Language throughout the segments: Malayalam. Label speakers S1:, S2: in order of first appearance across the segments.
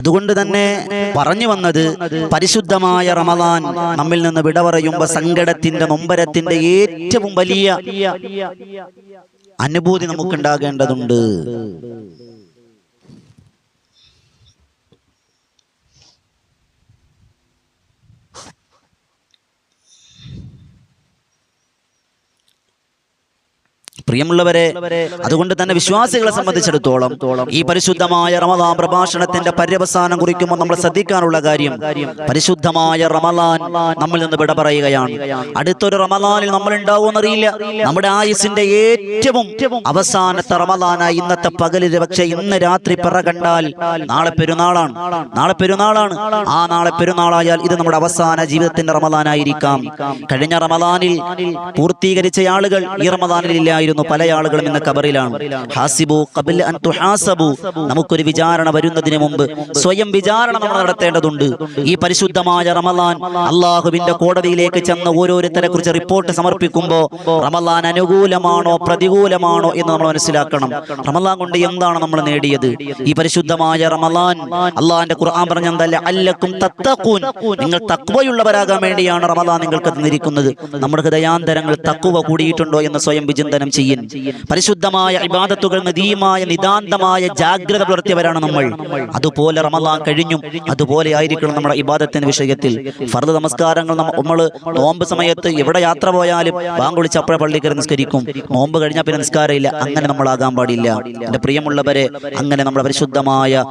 S1: അതുകൊണ്ട് തന്നെ പറഞ്ഞു വന്നത് പരിശുദ്ധമായ റമദാൻ നമ്മിൽ നിന്ന് വിട പറയുമ്പോ സങ്കടത്തിന്റെ നൊമ്പരത്തിന്റെ ഏറ്റവും വലിയ അനുഭൂതി നമുക്കുണ്ടാകേണ്ടതുണ്ട്. പ്രിയമുള്ളവരെ അതുകൊണ്ട് തന്നെ വിശ്വാസികളെ സംബന്ധിച്ചിടത്തോളം ഈ പരിശുദ്ധമായ റമദാൻ പ്രഭാഷണത്തിന്റെ പര്യവസാനം കുറിക്കുമ്പോൾ നമ്മൾ ശ്രദ്ധിക്കാനുള്ള കാര്യം പരിശുദ്ധമായ റമദാൻ നമ്മിൽ നിന്ന് വിട പറയുകയാണ്. അടുത്തൊരു റമദാനിൽ നമ്മൾ ഉണ്ടാവുമെന്നറിയില്ല നമ്മുടെ ആയുസിന്റെ ഏറ്റവും അവസാനത്തെ റമദാനായി ഇന്നത്തെ പകലിൽ പക്ഷേ ഇന്ന് രാത്രി പിറ കണ്ടാൽ നാളെ പെരുന്നാളാണ്. നാളെ പെരുന്നാളാണ്. ആ നാളെ പെരുന്നാളായാൽ ഇത് നമ്മുടെ അവസാന ജീവിതത്തിന്റെ റമദാനായിരിക്കാം. കഴിഞ്ഞ റമദാനിൽ പൂർത്തീകരിച്ച ആളുകൾ ഈ റമദാനിൽ ഇല്ലായിരുന്നു. പല ആളുകളും ഇന്ന് കബറിലാണ് ഹാസിബു നമുക്കൊരു വിചാരണ വരുന്നതിന് മുമ്പ് സ്വയം വിചാരണ നമ്മൾ നടത്തേണ്ടതുണ്ട്. ഈ പരിശുദ്ധമായ റമലാൻ അള്ളാഹുവിന്റെ കോടതിയിലേക്ക് ചെന്ന് ഓരോരുത്തരെ കുറിച്ച് റിപ്പോർട്ട് സമർപ്പിക്കുമ്പോൾ റമലാൻ അനുകൂലമാണോ പ്രതികൂലമാണോ എന്ന് നമ്മൾ മനസ്സിലാക്കണം. റമലാൻ കൊണ്ട് എന്താണ് നമ്മൾ നേടിയത്? ഈ പരിശുദ്ധമായ റമലാൻ അള്ളാഹിന്റെ ഖുർആൻ പറഞ്ഞ എന്തല്ല? അല്ലക്കും തത്തക്കൂൻ നിങ്ങൾ തക്വയുള്ളവരാകാൻ വേണ്ടിയാണ് റമലാൻ നിങ്ങൾക്ക് തന്നിരിക്കുന്നത്. നമ്മുടെ ഹൃദയാന്തരങ്ങൾ തക്കുവ കൂടിയിട്ടുണ്ടോ എന്ന് സ്വയം വിചിന്തനം പരിശുദ്ധമായ ഇബാദത്തുകൾ നദീയമായ നിതാന്തമായ ജാഗ്രത പുലർത്തിയവരാണ് നമ്മൾ. അതുപോലെ റമദാൻ കഴിഞ്ഞും അതുപോലെ ആയിരിക്കണം നമ്മുടെ ഇബാദത്തിന്റെ വിഷയത്തിൽ. ഫർദ് നമസ്കാരങ്ങൾ നമ്മൾ നോമ്പ് സമയത്ത് എവിടെ യാത്ര പോയാലും ബാങ്കുളിച്ച് അപ്പോഴെ പള്ളി നിസ്കരിക്കും. നോമ്പ് കഴിഞ്ഞാൽ പിന്നെ നിസ്കാരമില്ല. അങ്ങനെ നമ്മളാകാൻ പാടില്ല. എന്റെ പ്രിയമുള്ളവരെ അങ്ങനെ നമ്മുടെ പരിശുദ്ധമായ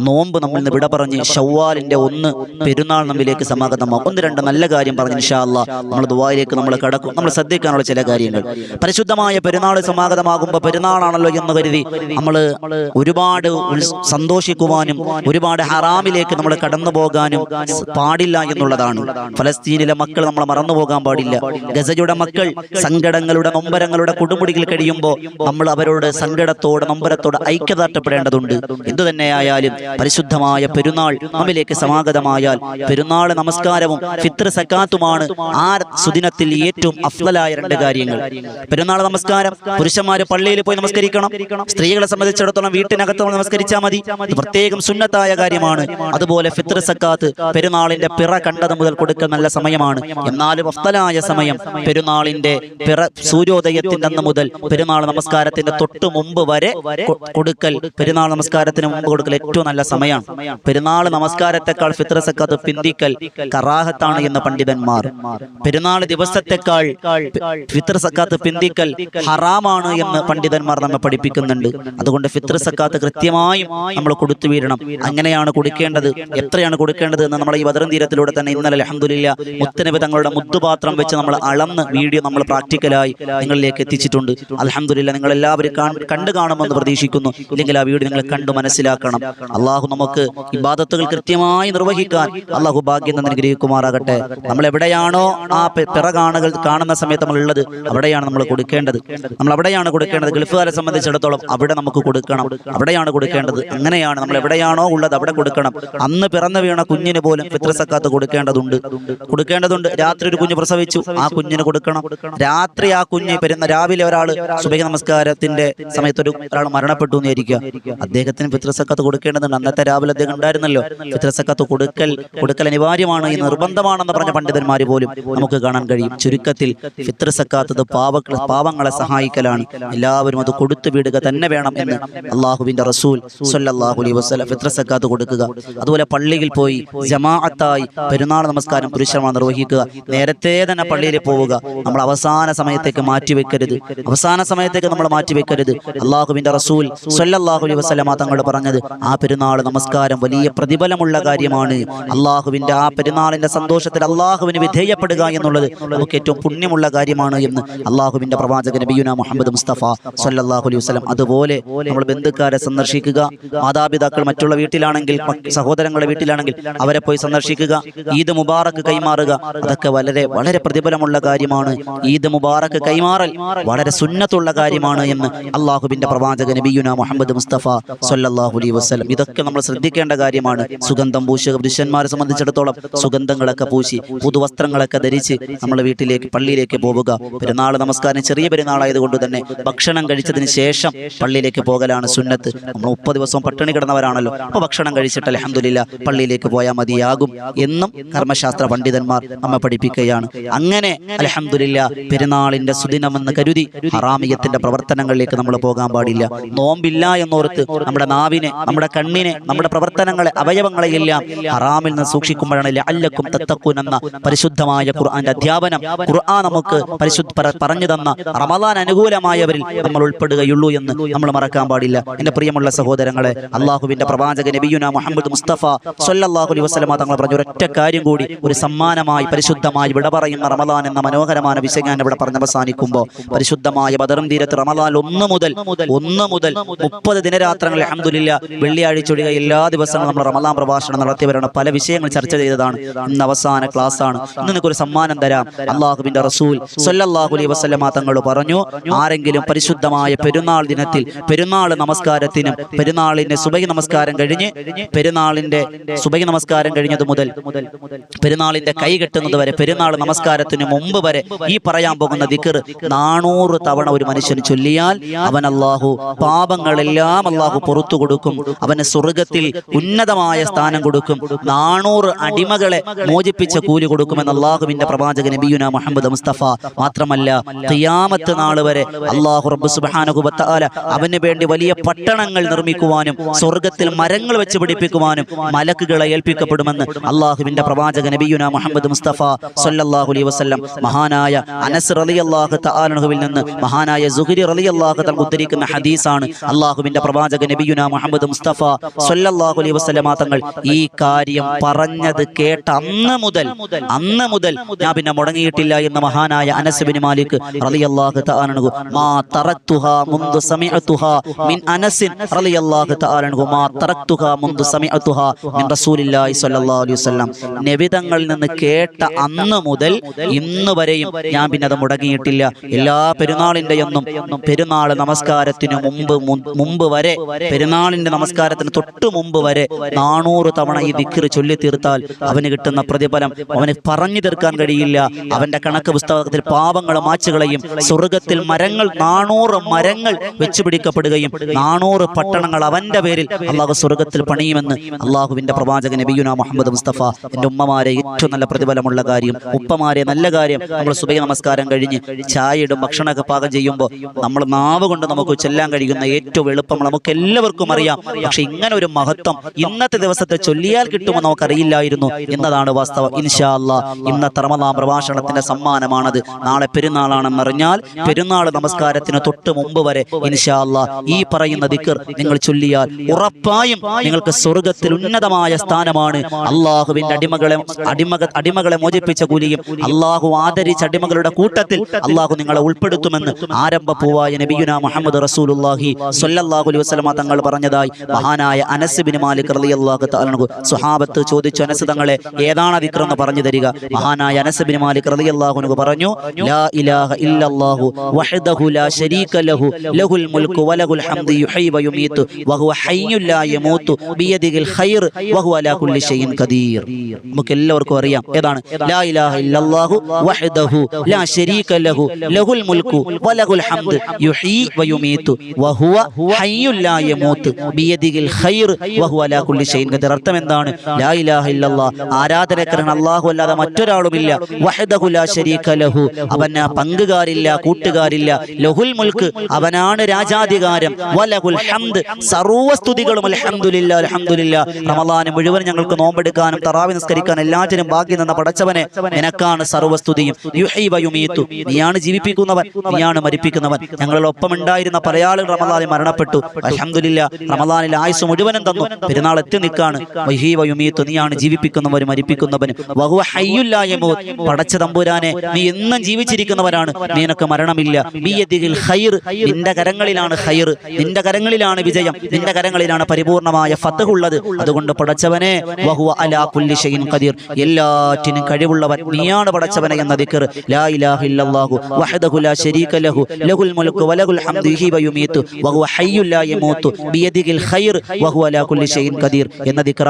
S1: നോമ്പ് നമ്മൾ നിന്ന് വിട പറഞ്ഞ് ഷവ്വാലിന്റെ ഒന്ന് പെരുന്നാൾ നമ്മിലേക്ക് സമാഗതമാകും ഒന്ന് രണ്ട് നല്ല കാര്യം പറഞ്ഞ് ഇൻഷാല്ല നമ്മൾ ദുബായിലേക്ക് നമ്മൾ കടക്കും. നമ്മൾ ശ്രദ്ധിക്കാനുള്ള ചില കാര്യങ്ങൾ. പരിശുദ്ധമായ പെരുന്നാൾ സമാഗതമാകുമ്പോൾ പെരുന്നാളാണല്ലോ എന്ന് കരുതി നമ്മൾ ഒരുപാട് സന്തോഷിക്കുവാനും ഒരുപാട് ഹറാമിലേക്ക് നമ്മൾ കടന്നു പോകാനും പാടില്ല എന്നുള്ളതാണ്. ഫലസ്തീനിലെ മക്കൾ നമ്മൾ മറന്നു പോകാൻ പാടില്ല. ഗസയുടെ മക്കൾ സങ്കടങ്ങളുടെ നൊമ്പരങ്ങളുടെ കൊടുമുടിയിൽ കഴിയുമ്പോൾ നമ്മൾ അവരോട് സങ്കടത്തോടെ നൊമ്പരത്തോടെ ഐക്യദാർട്ടപ്പെടേണ്ടതുണ്ട് എന്തു തന്നെയായാലും പരിശുദ്ധമായ പെരുന്നാൾ നമ്മിലേക്ക് സമാഗതമായാൽ പെരുന്നാൾ നമസ്കാരവും ഫിത്ര സക്കാത്തുമാണ് ആ സുദിനത്തിൽ ഏറ്റവും അഫ്ലലായ രണ്ട് കാര്യങ്ങൾ. പെരുന്നാൾ നമസ്കാരം. പുരുഷന്മാര് പള്ളിയിൽ പോയി നമസ്കരിക്കണം. സ്ത്രീകളെ സംബന്ധിച്ചിടത്തോളം വീട്ടിനകത്ത് നമസ്കരിച്ചാൽ മതി. പ്രത്യേകം സുന്നത്തായ കാര്യമാണ്. അതുപോലെ ഫിത്ര സക്കാത്ത് പെരുന്നാളിന്റെ പിറ കണ്ടത് മുതൽ കൊടുക്കൽ നല്ല സമയമാണ്. എന്നാലും അഫ്തലായ സമയം. പെരുന്നാളിന്റെ പിറ സൂര്യോദയത്തിന്റെ അന്ന് മുതൽ പെരുന്നാൾ നമസ്കാരത്തിന്റെ തൊട്ട് മുമ്പ് വരെ കൊടുക്കൽ പെരുന്നാൾ നമസ്കാരത്തിന് മുമ്പ് കൊടുക്കൽ ഏറ്റവും നല്ല സമയമാണ്. പെരുന്നാൾ നമസ്കാരത്തെക്കാൾ ഫിത്ര സക്കാത്ത് പിന്തിക്കൽ കറാഹത്താണ് എന്ന് പണ്ഡിതന്മാർ. പെരുന്നാൾ ദിവസത്തെക്കാൾ ഫിത്ര സക്കാത്ത് പിന്തിക്കൽ ഹറാമാണ് എന്ന് പണ്ഡിതന്മാർ നമ്മെ പഠിപ്പിക്കുന്നുണ്ട്. അതുകൊണ്ട് ഫിത്ര സക്കാത്ത് കൃത്യമായും നമ്മൾ കൊടുത്തു വീഴണം. അങ്ങനെയാണ് കൊടുക്കേണ്ടത്. എത്രയാണ് കൊടുക്കേണ്ടത് എന്ന് നമ്മുടെ ഈ ബദറും തീരത്തിലൂടെ തന്നെ ഇന്നലെ അലഹമുല്ല മുത്തനബി തങ്ങളുടെ മുത്തുപാത്രം വെച്ച് നമ്മൾ അളന്ന് വീഡിയോ നമ്മൾ പ്രാക്ടിക്കലായി നിങ്ങളിലേക്ക് എത്തിച്ചിട്ടുണ്ട്. അലഹമുല്ല നിങ്ങൾ എല്ലാവരും കണ്ടു കാണുമെന്ന് പ്രതീക്ഷിക്കുന്നു. ഇല്ലെങ്കിൽ ആ വീഡിയോ നിങ്ങൾ കണ്ടു മനസ്സിലാക്കണം. അള്ളാഹു നമുക്ക് ഇബാദത്തുകൾ കൃത്യമായി നിർവഹിക്കാൻ അള്ളാഹു ഭാഗ്യം നന്ദി ഗ്രഹിക്കുമാറാകട്ടെ നമ്മൾ എവിടെയാണോ ആ പെ- പിറ കാണുകൾ കാണുന്ന സമയത്ത് നമ്മൾ ഉള്ളത് അവിടെയാണ് നമ്മൾ കൊടുക്കേണ്ടത്. നമ്മൾ അവിടെയാണ് കൊടുക്കേണ്ടത്. ഗൾഫുകാരെ സംബന്ധിച്ചിടത്തോളം അവിടെ നമുക്ക് കൊടുക്കണം. അവിടെയാണ് കൊടുക്കേണ്ടത്. അങ്ങനെയാണ് നമ്മൾ എവിടെയാണോ ഉള്ളത് അവിടെ കൊടുക്കണം. അന്ന് പിറന്നു വീണ കുഞ്ഞിന് പോലും പിതൃസക്കാത്ത് കൊടുക്കേണ്ടതുണ്ട്. കൊടുക്കേണ്ടതുണ്ട്. രാത്രി ഒരു കുഞ്ഞ് പ്രസവിച്ചു. ആ കുഞ്ഞിന് കൊടുക്കണം. രാത്രി ആ കുഞ്ഞ് പെരുന്ന രാവിലെ ഒരാൾ സുബഹ നമസ്കാരത്തിന്റെ സമയത്ത് ഒരു ഒരാൾ മരണപ്പെട്ടു എന്നായിരിക്കുക അദ്ദേഹത്തിന് പിതൃസക്കാത്ത് കൊടുക്കേണ്ടതുണ്ട്. അന്നത്തെ രാവിലെ അദ്ദേഹം ഉണ്ടായിരുന്നല്ലോ. പിതൃസക്കാത്ത് കൊടുക്കൽ കൊടുക്കൽ അനിവാര്യമാണ് ഈ നിർബന്ധമാണെന്ന് പറഞ്ഞ പണ്ഡിതന്മാർ പോലും നമുക്ക് കാണാൻ കഴിയും. ചുരുക്കത്തിൽ പിത്രസക്കാത്തത് പാവ പാവ പാവങ്ങളെ സഹായിക്കലാണ്. എല്ലാവരും അത് കൊടുത്തു വിടുക തന്നെ വേണം എന്ന് അള്ളാഹുവിന്റെ റസൂൽ ഫിത്രസക്കാത്ത് ഫിത്ര സക്കാത്ത് കൊടുക്കുക. അതുപോലെ പള്ളിയിൽ പോയി ജമാഅത്തായി പെരുന്നാൾ നമസ്കാരം പുരുഷന്മാർ നിർവഹിക്കുക. നേരത്തെ തന്നെ പള്ളിയിൽ പോവുക. നമ്മൾ അവസാന സമയത്തേക്ക് മാറ്റിവെക്കരുത് അവസാന സമയത്തേക്ക് നമ്മൾ മാറ്റിവെക്കരുത് അള്ളാഹുവിന്റെ റസൂൽ സൊല്ലാഹുലി അലൈഹി വസല്ലമ തങ്ങൾ പറഞ്ഞത് ആ പെരുന്നാൾ നമസ്കാരം വലിയ പ്രതിഫലമുള്ള കാര്യമാണ്. അള്ളാഹുവിന്റെ ആ പെരുന്നാളിന്റെ സന്തോഷത്തിൽ അള്ളാഹുവിന് വിധേയപ്പെടുക എന്നുള്ളത് നമുക്ക് ഏറ്റവും പുണ്യമുള്ള കാര്യമാണ് എന്ന് അള്ളാഹുവിന്റെ പ്രവാചകൻ നബിയുന മുഹമ്മദ് മുസ്തഫ സല്ലല്ലാഹു അലൈഹി വസല്ലം. അതുപോലെ നമ്മൾ ബന്ധുക്കാരെ സന്ദർശിക്കുക. മാതാപിതാക്കൾ മറ്റുള്ള വീട്ടിലാണെങ്കിൽ സഹോദരങ്ങളുടെ വീട്ടിലാണെങ്കിൽ അവരെ പോയി സന്ദർശിക്കുക. ഈദ് മുബാറക്ക് കൈമാറുക. അതൊക്കെ വളരെ വളരെ പ്രതിഫലമുള്ള കാര്യമാണ്. ഈദ് മുബാറക്ക് കൈമാറൽ വളരെ സുന്നത്തുള്ള കാര്യമാണ് എന്ന് അള്ളാഹുബിന്റെ പ്രവാചക നബിയുന മുഹമ്മദ് മുസ്തഫ സല്ലല്ലാഹു അലൈഹി വസല്ലം. ഇതൊക്കെ നമ്മൾ ശ്രദ്ധിക്കേണ്ട കാര്യമാണ്. സുഗന്ധം പൂശുക. പുരുഷന്മാരെ സംബന്ധിച്ചിടത്തോളം സുഗന്ധങ്ങളൊക്കെ പൂശി പുതുവസ്ത്രങ്ങളൊക്കെ ധരിച്ച് നമ്മൾ വീട്ടിലേക്ക് പള്ളിയിലേക്ക് പോവുക. പെരുന്നാൾ നമസ്കാരം ചെറിയ പെരുന്നാൾ പെരുന്നാളായതുകൊണ്ട് തന്നെ ഭക്ഷണം കഴിച്ചതിന് ശേഷം പള്ളിയിലേക്ക് പോകലാണ് സുന്നത്ത്. നമ്മൾ മുപ്പത് ദിവസം പട്ടിണി കിടന്നവരാണല്ലോ. അപ്പൊ ഭക്ഷണം കഴിച്ചിട്ട് അലഹമില്ല പള്ളിയിലേക്ക് പോയാൽ മതിയാകും എന്നും കർമ്മശാസ്ത്ര പണ്ഡിതന്മാർ നമ്മെ പഠിപ്പിക്കുകയാണ്. അങ്ങനെ അലഹമില്ല പെരുന്നാളിന്റെ സുദിനമെന്ന് കരുതി ഹറാമിയത്തിന്റെ പ്രവർത്തനങ്ങളിലേക്ക് നമ്മൾ പോകാൻ പാടില്ല. നോമ്പില്ല എന്നോർത്ത് നമ്മുടെ നാവിനെ നമ്മുടെ കണ്ണിനെ നമ്മുടെ പ്രവർത്തനങ്ങളെ അവയവങ്ങളെ എല്ലാം ഹറാമിൽ നിന്ന് സൂക്ഷിക്കുമ്പോഴാണ് അല്ലക്കും തത്തക്കൂൻ എന്ന പരിശുദ്ധമായ ഖുർആന്റെ അധ്യാപനം. ഖുർആൻ നമുക്ക് പരിശുദ്ധ പറഞ്ഞു തന്ന റമദാൻ അനുകൂലമായവരിൽ നമ്മൾ ഉൾപ്പെടുകയുള്ളൂ എന്ന് നമ്മൾ മറക്കാൻ പാടില്ല. എന്റെ പ്രിയമുള്ള സഹോദരങ്ങളെ അള്ളാഹുവിന്റെ പ്രവാചക നബിയുന മുഹമ്മദ് മുസ്തഫ സല്ലല്ലാഹു അലൈഹി വസല്ലമ തങ്ങൾ പറഞ്ഞ ഒരൊറ്റ കാര്യം കൂടി ഒരു സമ്മാനമായി പരിശുദ്ധമായി വിട പറയുന്ന റമദാൻ എന്ന മനോഹരമായ വിഷയം ഞാൻ ഇവിടെ പറഞ്ഞ് അവസാനിക്കുമ്പോൾ പരിശുദ്ധമായ ബദറും തീരത്ത് റമദാൻ ഒന്ന് മുതൽ ഒന്ന് മുതൽ മുപ്പത് ദിനരാത്രങ്ങൾ അഹമ്മദില്ല വെള്ളിയാഴ്ച ഒഴികെ എല്ലാ ദിവസങ്ങളും നമ്മൾ റമദാൻ പ്രഭാഷണം നടത്തിയവരാണ്. പല വിഷയങ്ങൾ ചർച്ച ചെയ്തതാണ്. ഇന്ന് അവസാന ക്ലാസ് ആണ് ഇന്ന് നിനക്കൊരു സമ്മാനം തരാം. അള്ളാഹുവിന്റെ റസൂൽ സല്ലല്ലാഹു അലൈഹി വസല്ലമ തങ്ങൾ പറഞ്ഞു ആരെങ്കിലും പരിശുദ്ധമായ പെരുന്നാൾ ദിനത്തിൽ പെരുന്നാൾ നമസ്കാരത്തിനും പെരുന്നാളിന്റെ സുബഹി നമസ്കാരം കഴിഞ്ഞ് പെരുന്നാളിന്റെ സുബഹി നമസ്കാരം കഴിഞ്ഞത് മുതൽ പെരുന്നാളിന്റെ കൈ കെട്ടുന്നത് വരെ പെരുന്നാൾ നമസ്കാരത്തിന് മുമ്പ് വരെ ഈ പറയാൻ പോകുന്ന ദിക്കർ നാനൂറ് തവണ ഒരു മനുഷ്യന് ചൊല്ലിയാൽ അവൻ അള്ളാഹു പാപങ്ങളെല്ലാം അള്ളാഹു പുറത്തു കൊടുക്കും. അവന് സ്വർഗത്തിൽ ഉന്നതമായ സ്ഥാനം കൊടുക്കും. നാനൂറ് അടിമകളെ മോചിപ്പിച്ച കൂലി കൊടുക്കുമെന്ന് അള്ളാഹുവിന്റെ പ്രവാചകൻ നബിയുന മുഹമ്മദ് മുസ്തഫ. മാത്രമല്ല ഖിയാമത്ത് നാൾ വരെ അള്ളാഹു റബ്ബ് സുബ്ഹാനഹു വതആല അവന് വേണ്ടി വലിയ പട്ടണങ്ങൾ നിർമ്മിക്കുവാനും സ്വർഗത്തിൽ മരങ്ങൾ വെച്ച് പിടിപ്പിക്കുവാനും മലക്കുകളെ ഏൽപ്പിക്കപ്പെടുമെന്ന് അള്ളാഹുവിന്റെ പ്രവാചക നബിയുന മുഹമ്മദ് മുസ്തഫ സല്ലല്ലാഹു അലൈഹി വസല്ലം മഹാനായ അനസ് റളിയല്ലാഹു തആലഹുവിൽ നിന്ന് മഹാനായ സുഹരി റളിയല്ലാഹു തങ്ങൾ ഉദ്ധരിക്കുന്ന ഹദീസാണ് അള്ളാഹുവിന്റെ പ്രവാചക നബിയുന മുഹമ്മദ് മുസ്തഫ സല്ലല്ലാഹു അലൈഹി വസല്ലമ തങ്ങൾ ഈ കാര്യം പറഞ്ഞത് കേട്ട അന്ന് മുതൽ അന്ന് മുതൽ ഞാൻ പിന്നെ മുടങ്ങിയിട്ടില്ല എന്ന് മഹാനായ അനസ് ബിൻ മാലിക് റളിയല്ലാഹു മാ തറക്തുഹാ മുൻദു സമിഅതുഹാ മിൻ അനസിൻ റളിയല്ലാഹു തആല മാ തറക്തുഹാ മുൻദു സമിഅതുഹാ മിൻ റസൂലില്ലാഹി സ്വല്ലല്ലാഹു അലൈഹി വസല്ലം. നബിതങ്ങളിൽ നിന്ന് കേട്ട അന്ന് മുതൽ ഇന്ന് വരെയും ഞാൻ പിന്നെ അത് മുടങ്ങിയിട്ടില്ല. എല്ലാ പെരുന്നാളിന്റെ ഒന്നും പെരുന്നാൾ നമസ്കാരത്തിന് മുമ്പ് മുമ്പ് വരെ പെരുന്നാളിന്റെ നമസ്കാരത്തിന് തൊട്ട് മുമ്പ് വരെ നാനൂറ് തവണ ഈ വിക്രി ചൊല്ലി തീർത്താൽ അവന് കിട്ടുന്ന പ്രതിഫലം അവന് പറഞ്ഞു തീർക്കാൻ കഴിയില്ല. അവന്റെ കണക്ക് പുസ്തകത്തിൽ പാപങ്ങൾ മാച്ചുകളെയും സ്വർഗത്തിൽ മരങ്ങൾ നാനൂറ് മരങ്ങൾ വെച്ച് പിടിക്കപ്പെടുകയും നാനൂറ് പട്ടണങ്ങൾ അവന്റെ പേരിൽ അള്ളാഹു സ്വർഗത്തിൽ പണിയുമെന്ന് അള്ളാഹുവിന്റെ പ്രവാചകൻ നബിയുന മുഹമ്മദ് മുസ്തഫ എന്റെ ഉമ്മമാരെ ഏറ്റവും നല്ല പ്രതിഫലമുള്ള കാര്യം ഉപ്പമാരെ നല്ല കാര്യം നമ്മൾ സുബൈ നമസ്കാരം കഴിഞ്ഞ് ചായ ഇടും ഭക്ഷണമൊക്കെ പാകം ചെയ്യുമ്പോൾ നമ്മൾ നാവ് കൊണ്ട് നമുക്ക് ചെല്ലാൻ കഴിയുന്ന ഏറ്റവും എളുപ്പം നമുക്ക് എല്ലാവർക്കും അറിയാം. പക്ഷെ ഇങ്ങനെ ഒരു മഹത്വം ഇന്നത്തെ ദിവസത്തെ ചൊല്ലിയാൽ കിട്ടുമെന്ന് നമുക്കറിയില്ലായിരുന്നു എന്നതാണ് വാസ്തവം. ഇൻഷാ അല്ലാ ഇന്നത്തെ റമദാൻ പ്രഭാഷണത്തിന്റെ സമ്മാനമാണത്. നാളെ പെരുന്നാളാണെന്നറിഞ്ഞാൽ പെരുന്നാൾ നമസ്കാരത്തിന് തൊട്ട് മുമ്പ് വരെ ഇൻഷാല്ല ഈ പറയുന്ന ദിക്കർ നിങ്ങൾ ചൊല്ലിയാൽ ഉറപ്പായും നിങ്ങൾക്ക് സ്വർഗത്തിൽ ഉന്നതമായ സ്ഥാനമാണ്. അള്ളാഹുവിന്റെ അടിമകളെ അടിമക അടിമകളെ മോചിപ്പിച്ച കൂലിയും അള്ളാഹു ആദരിച്ച അടിമകളുടെ കൂട്ടത്തിൽ അള്ളാഹു നിങ്ങളെ ഉൾപ്പെടുത്തുമെന്ന് ആരംഭ പൂവായ നബിയുന മുഹമ്മദ് റസൂലുള്ളാഹി സ്വല്ലല്ലാഹു അലൈഹി വസ്ലമ തങ്ങൾ പറഞ്ഞതായി മഹാനായ അനസ് ബിൻ മാലിക് റളിയല്ലാഹു തആല സ്വഹാബത്ത് സുഹാബത്ത് ചോദിച്ചു അനസ് തങ്ങളെ ഏതാണ് ദിക്ർ എന്ന് പറഞ്ഞു തരിക മഹാനായ അനസ് ബിൻ മാലിക് റളിയല്ലാഹു അൻഹു പറഞ്ഞു ലാ ഇലാഹ ഇല്ലല്ലാഹു വഹ്ദഹു ലാ ശരീക ലഹു ലഹുൽ മുൽക്കു വലഹുൽ ഹംദു യുഹ്യി വയുമീതു വഹുവ ഹയ്യുൻ ലാ യമൂതു ബിയദിഹിൽ ഖൈർ വഹുവ അലാ കുല്ലി ഷൈഇൻ ഖദീർ നമുക്ക് എല്ലാവർക്കും അറിയാം ഏതാണ് ലാ ഇലാഹ ഇല്ലല്ലാഹു വഹ്ദഹു ലാ ശരീക ലഹു ലഹുൽ മുൽക്കു വലഹുൽ ഹംദു യുഹ്യി വയുമീതു വഹുവ ഹയ്യുൻ ലാ യമൂതു ബിയദിഹിൽ ഖൈർ വഹുവ അലാ കുല്ലി ഷൈഇൻ ഖദീർ അർത്ഥം എന്താണ്? ലാ ഇലാഹ ഇല്ലല്ലാഹ് ആരാധനക്കരൻ അല്ലാഹു അല്ലാതെ മറ്റൊരാളുമില്ല. വഹ്ദഹു ലാ ശരീക ലഹു. അവന് പങ്കുകാരില്ല കൂട്ടുകാരില്ല. ലഹുൽ മുൽക്ക് അവനാണ് രാജാധികാരം. വലഹുൽ ഹംദ് സർവസ്തുതികളും അൽഹംദുലില്ലാ അൽഹംദുലില്ലാ റമദാന് മുഴുവൻ ഞങ്ങൾക്ക് നോമ്പെടുക്കാനും തറാവി നിസ്കരിക്കാൻ എല്ലാറ്റിനും ബാക്കി നിന്ന പടച്ചവനെ നിനക്കാണ് സർവസ്തുതിയും. യുഹൈവയുമീത്തു നീയാണ് ജീവിപ്പിക്കുന്നവൻ നീയാണ് മരിപ്പിക്കുന്നവൻ. ഞങ്ങളൊപ്പം ഉണ്ടായിരുന്ന പല ആളുകൾ മരണപ്പെട്ടു. അലഹമില്ല റമദാനിൽ ആയുസ് മുഴുവനും തന്നു. പെരുന്നാൾ എത്തി നിൽക്കാണ്. വഹി വയുമീത്തു നീയാണ് ജീവിപ്പിക്കുന്നവനും മരിപ്പിക്കുന്നവനും. വഹുവ ഹയ്യുല്ലാ യമൂത്ത് പടച്ച തമ്പുരാനെ നീ എന്നും ജീവിച്ചിരിക്കുന്നവരാണ് നിനക്ക് മരണമില്ല. ഖൈർ നിന്റെ കരങ്ങളിലാണ് ഖൈർ നിന്റെ കരങ്ങളിലാണ് വിജയം നിന്റെ കരങ്ങളിലാണ് പരിപൂർണമായ ഫതഹ് അതുകൊണ്ട് പടച്ചവനെ വഹുവ അലാ കുല്ലി ഖദീർ എല്ലാറ്റിനും കഴിവുള്ളവൻ നീയാണ് പടച്ചവനെ എന്ന ദിക്ർ. ലാ ഇലാഹ ഇല്ലല്ലാഹു വഹദഹു ലാ ലഹു ലഹുൽ വലഹുൽ ഹംദു വഹുവ ഹയ്യു ഖൈർ വഹുവ അലാ കുല്ലി ഖദീർ എന്ന ദിക്ർ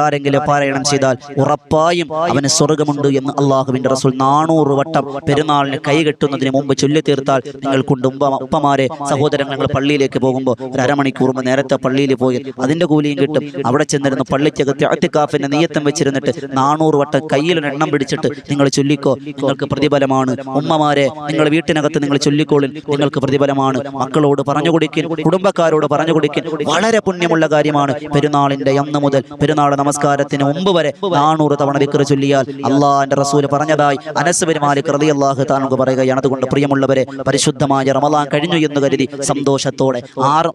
S1: പാരായണം ചെയ്താൽ ഉറപ്പായും അവന് സ്വർഗമുണ്ട് എന്ന് അള്ളാഹുവിന്റെ റസൂൽ നാനൂറ് വട്ടം പെരുന്നാളിന് കൈകെട്ടുന്നതിന് മുമ്പ് ചൊല്ലി തീർത്താൽ നിങ്ങൾ അപ്പമാരെ ഉപ്പമാരെ സഹോദരങ്ങൾ നിങ്ങൾ പള്ളിയിലേക്ക് പോകുമ്പോൾ ഒരു അരമണിക്കൂർ നേരത്തെ പള്ളിയിൽ പോയി അതിന്റെ കൂലിയും കിട്ടും. അവിടെ ചെന്നിരുന്ന് പള്ളിക്കകത്ത് അത്തിക്കാഫിന്റെ നീയത്തം വെച്ചിരുന്നിട്ട് നാനൂറ് വട്ടം കയ്യിൽ എണ്ണം പിടിച്ചിട്ട് നിങ്ങൾ ചൊല്ലിക്കോ. നിങ്ങൾക്ക് പ്രതിഫലമാണ്. ഉമ്മമാരെ നിങ്ങൾ വീട്ടിനകത്ത് നിങ്ങൾ ചൊല്ലിക്കോളിൽ നിങ്ങൾക്ക് പ്രതിഫലമാണ്. മക്കളോട് പറഞ്ഞു കൊടുക്കിൻ കുടുംബക്കാരോട് പറഞ്ഞു കൊടുക്കിൻ വളരെ പുണ്യമുള്ള കാര്യമാണ്. പെരുന്നാളിന്റെ അന്ന് മുതൽ പെരുന്നാൾ നമസ്കാരത്തിന് മുമ്പ് വരെ നാനൂറ് തവണ വിക്ര ചൊല്ലിയാൽ അള്ളാന്റെ റസൂൽ പറഞ്ഞതായി അനസ് പെരുമാലിക് റതി അള്ളാഹു താനു പറയുകയാണ്. അതുകൊണ്ട് പ്രിയമുള്ളവരെ പരിശുദ്ധമായ റമദാൻ കഴിഞ്ഞു എന്ന് കരുതി സന്തോഷത്തോടെ ആർ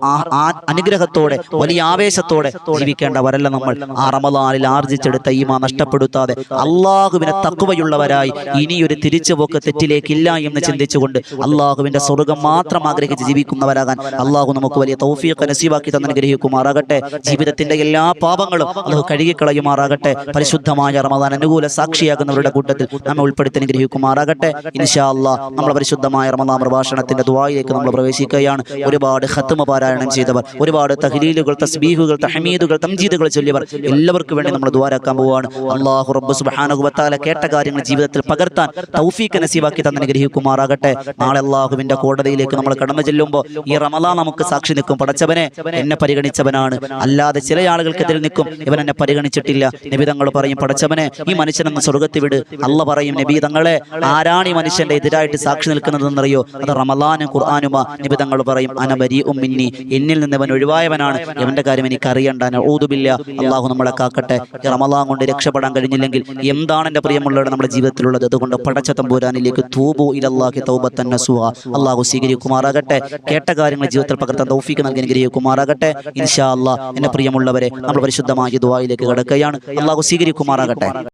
S1: അനുഗ്രഹത്തോടെ വലിയ ആവേശത്തോടെ ജീവിക്കേണ്ടവരല്ല നമ്മൾ. ആ റമദാനിൽ ആർജിച്ചെടുത്ത ഈമ നഷ്ടപ്പെടുത്താതെ അള്ളാഹുവിനെ തക്കുവയുള്ളവരായി ഇനിയൊരു തിരിച്ചുപോക്ക് തെറ്റിലേക്കില്ല എന്ന് ചിന്തിച്ചുകൊണ്ട് അള്ളാഹുവിന്റെ സ്വർഗം മാത്രം ആഗ്രഹിച്ച് ജീവിക്കുന്നവരാകാൻ അള്ളാഹു നമുക്ക് വലിയ തൗഫീഖ് നസീബാക്കി തന്നെ ഗ്രഹിക്കുമാറാകട്ടെ ജീവിതത്തിന്റെ എല്ലാ പാപങ്ങളും അള്ളാഹു കഴുകിക്കളയുമാറാകട്ടെ. പരിശുദ്ധമായ റമദാൻ അനുകൂല സാക്ഷിയാകുന്നവരുടെ കൂട്ടത്തിൽ നമ്മെ ഉൾപ്പെടുത്തി അനുഗ്രഹിക്കുമാറാകട്ടെ. ഇൻഷാ അള്ളാഹ് നമ്മൾ പരിശുദ്ധമായ റമദാൻ പ്രഭാഷണത്തിന്റെ ദുആയിലേക്ക് നമ്മൾ പ്രവേശിക്കുകയാണ്. ഒരുപാട് ഹത്തുമ പാരായണം ചെയ്തവർ ഒരുപാട് തഹലീലുകൾ തസ്ബീഹുകൾ തഹമീദുകൾ തംജീദുകൾ ചൊല്ലിയവർ എല്ലാവർക്കും വേണ്ടി നമ്മൾ ദ്വാരാക്കാൻ പോവുകയാണ് അള്ളാഹു റബ്ബ് സുബ്ഹാനഹു വതആല കേട്ട കാര്യങ്ങൾ ജീവിതത്തിൽ പകർത്താൻ തൗഫീഖ് നസീബാക്കി തന്നെ അനുഗ്രഹിക്കുമാറാകട്ടെ. നാളെ അള്ളാഹുവിന്റെ കോടതിയിലേക്ക് നമ്മൾ കടന്നു ചെല്ലുമ്പോൾ ഈ റമദാൻ നമുക്ക് സാക്ഷി നിൽക്കും. പടച്ചവനെ എന്നെ പരിഗണിച്ചവനാണ്. അല്ലാതെ ചില ആളുകൾക്കെതിരെ നിൽക്കും. ഇവൻ എന്നെ പരിഗണിച്ചിട്ടില്ല. നബിതങ്ങൾ പറയും പടച്ചവനെ ഈ മനുഷ്യനെന്ന് സ്വർഗത്തിൽ വിട്. പറയും നബീതങ്ങളെ ആരാണ് ഈ മനുഷ്യന്റെ എതിരായിട്ട് സാക്ഷി നിൽക്കുന്നതെന്നറിയോ? അത് റമലാനും ഖുർആാനുമാ നിബിതങ്ങൾ പറയും അനബരി ഉമ്മിന്നി എന്നിൽ നിന്ന് ഇവൻ ഒഴിവായവനാണ്. എവന്റെ കാര്യം എനിക്ക് അറിയണ്ട ഊതുബില്ല അള്ളാഹു നമ്മളെ കാക്കട്ടെ. റമലാൻ കൊണ്ട് രക്ഷപ്പെടാൻ കഴിഞ്ഞില്ലെങ്കിൽ എന്താണ് എന്റെ പ്രിയമുള്ളവരുടെ നമ്മുടെ ജീവിതത്തിലുള്ളത്? അതുകൊണ്ട് പടച്ച തമ്പൂരാനിലേക്ക് തൂബു ഇലല്ലാഹി തൗബത്തൻ നസുഹ. അള്ളാഹു സ്വീകരിക്കുമാറാകട്ടെ. കേട്ട കാര്യങ്ങൾ ജീവിതത്തിൽ പകർത്താൻ തൗഫീക്ക് നൽകി അനുഗ്രഹിക്കുമാറാകട്ടെ. ഇൻഷാ അള്ളാഹ് എന്റെ പ്രിയമുള്ളവരെ നമ്മൾ പരിശുദ്ധമായ ദുആയിലേക്ക് കടക്കുകയാണ്. അള്ളാഹു സ്വീകരിക്കുമാറാകട്ടെ.